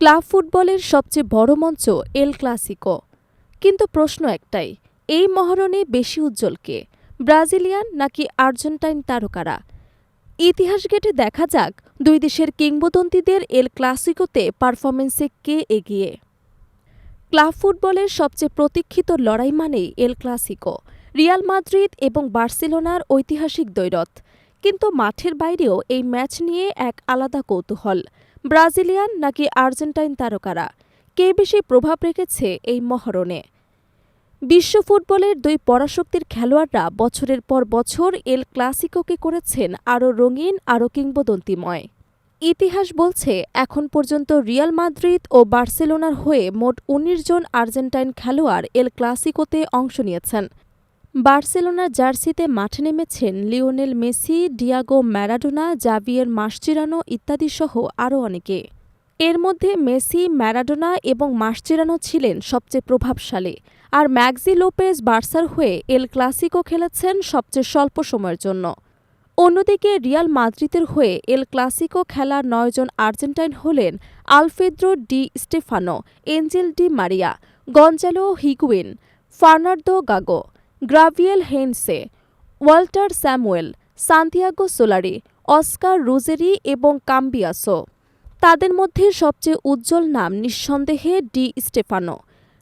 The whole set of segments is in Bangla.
ক্লাব ফুটবলের সবচেয়ে বড় মঞ্চ এল ক্লাসিকো। কিন্তু প্রশ্ন একটাই, এই মহারণে বেশি উজ্জ্বল কে? ব্রাজিলিয়ান নাকি আর্জেন্টাইন তারকারা? ইতিহাস গেটে দেখা যাক দুই দেশের কিংবদন্তিদের এল ক্লাসিকোতে পারফরমেন্সে কে এগিয়ে। ক্লাব ফুটবলের সবচেয়ে প্রতীক্ষিত লড়াই মানেই এল ক্লাসিকো, রিয়াল মাদ্রিদ এবং বার্সেলোনার ঐতিহাসিক দ্বৈরথ। কিন্তু মাঠের বাইরেও এই ম্যাচ নিয়ে এক আলাদা কৌতূহল। ব্রাজিলিয়ান নাকি আর্জেন্টাইন তারকারা? কে বেশি প্রভাব রেখেছে এই মহরণে? বিশ্ব ফুটবলের দুই পরাশক্তির খেলোয়াড়রা বছরের পর বছর এল ক্লাসিকোকে করেছেন আরও রঙিন, আরও কিংবদন্তিময়। ইতিহাস বলছে, এখন পর্যন্ত রিয়াল মাদ্রিদ ও বার্সেলোনার হয়ে মোট ১৯ জন আর্জেন্টাইন খেলোয়াড় এল ক্লাসিকোতে অংশ নিয়েছেন। বার্সেলোনার জার্সিতে মাঠে নেমেছেন Lionel Messi, Diego Maradona, Javier Mascherano ইত্যাদিসহ আরও অনেকে। এর মধ্যে মেসি, ম্যারাডোনা এবং মাসচিরানো ছিলেন সবচেয়ে প্রভাবশালী। আর ম্যাগজি লোপেজ বার্সার হয়ে এল ক্লাসিকো খেলেছেন সবচেয়ে স্বল্প সময়ের জন্য। অন্যদিকে রিয়াল মাদ্রিদের হয়ে এল ক্লাসিকো খেলা নয়জন আর্জেন্টাইন হলেন আলফেদ্রো Di Stefano, Angel Di Maria, Gonzalo Higuain Fernando Gago Gabriel Heinze Walter Samuel, Santiago Solari, Oscar Ruggeri এবং কাম্বিয়াসো। তাদের মধ্যে সবচেয়ে উজ্জ্বল নাম নিঃসন্দেহে ডি স্টেফানো।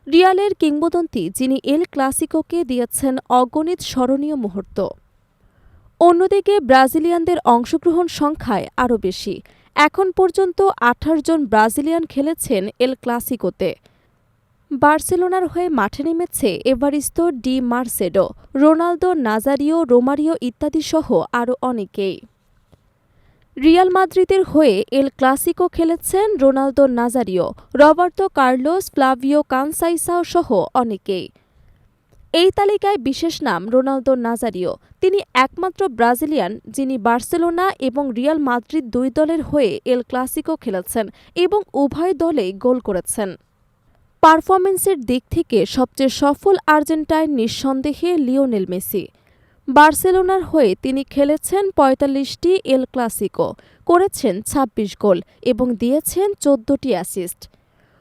রিয়ালের কিংবদন্তি যিনি এল ক্লাসিকোকে দিয়েছেন অগণিত স্মরণীয় মুহূর্ত। অন্যদিকে ব্রাজিলিয়ানদের অংশগ্রহণ সংখ্যায় আরও বেশি। এখন পর্যন্ত আঠাশ জন ব্রাজিলিয়ান খেলেছেন এল ক্লাসিকোতে। বার্সেলোনার হয়ে মাঠে নেমেছে Evaristo de Macedo, Ronaldo, Nazario, Romario ইত্যাদিসহ আরও অনেকেই। রিয়াল মাদ্রিদের হয়ে এল ক্লাসিকো খেলেছেন Ronaldo, Nazario, Roberto Carlos, Flavio Conceicao সহ অনেকেই। এই তালিকায় বিশেষ নাম রোনালদো, নাজারিও। তিনি একমাত্র ব্রাজিলিয়ান যিনি বার্সেলোনা এবং রিয়াল মাদ্রিদ দুই দলের হয়ে এল ক্লাসিকো খেলেছেন এবং উভয় দলেই গোল করেছেন। পারফরমেন্সের দিক থেকে সবচেয়ে সফল আর্জেন্টাইন নিঃসন্দেহে লিওনেল মেসি। বার্সেলোনার হয়ে তিনি খেলেছেন পঁয়তাল্লিশটি এল ক্লাসিকো, করেছেন ২৬ গোল এবং দিয়েছেন চোদ্দটি অ্যাসিস্ট।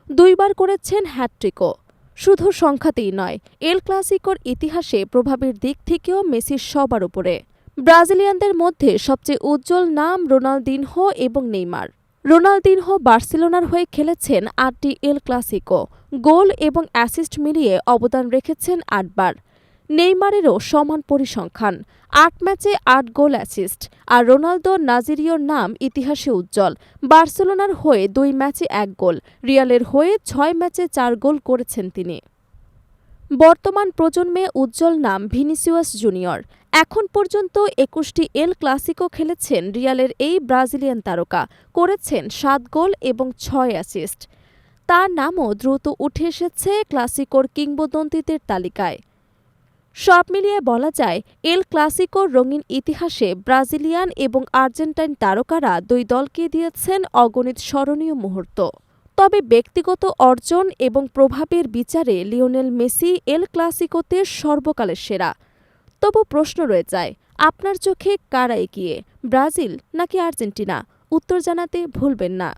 দুইবার করেছেন হ্যাট্রিকও শুধু সংখ্যাতেই নয়, এল ক্লাসিকোর ইতিহাসে প্রভাবের দিক থেকেও মেসির সবার উপরে। ব্রাজিলিয়ানদের মধ্যে সবচেয়ে উজ্জ্বল নাম রোনালদিনহো এবং নেইমার। রোনালদিনহো বার্সেলোনার হয়ে খেলেছেন আটটি এল ক্লাসিকো। গোল এবং অ্যাসিস্ট মিলিয়ে অবদান রেখেছেন আটবার। নেইমারেরও সমান পরিসংখ্যান। আট ম্যাচে আট গোল অ্যাসিস্ট। আর রোনালদো নাজিরিওর নাম ইতিহাসে উজ্জ্বল। বার্সেলোনার হয়ে দুই ম্যাচে এক গোল। রিয়ালের হয়ে ছয় ম্যাচে চার গোল করেছেন তিনি। বর্তমান প্রজন্মে উজ্জ্বল নাম ভিনিসিয়াস জুনিয়র। এখন পর্যন্ত একুশটি এল ক্লাসিকো খেলেছেন রিয়ালের এই ব্রাজিলিয়ান তারকা। করেছেন সাত গোল এবং ছয় অ্যাসিস্ট তার নামও দ্রুত উঠে এসেছে ক্লাসিকোর কিংবদন্তিদের তালিকায়। সব মিলিয়ে বলা যায়, এল ক্লাসিকোর রঙিন ইতিহাসে ব্রাজিলিয়ান এবং আর্জেন্টাইন তারকারা দুই দলকে দিয়েছেন অগণিত স্মরণীয় মুহূর্ত। তবে ব্যক্তিগত অর্জন এবং প্রভাবের বিচারে লিওনেল মেসি এল ক্লাসিকোতে সর্বকালের সেরা। তবু প্রশ্ন রয়ে যায়, আপনার চোখে কারা এগিয়ে, ব্রাজিল নাকি আর্জেন্টিনা? উত্তর জানাতে ভুলবেন না।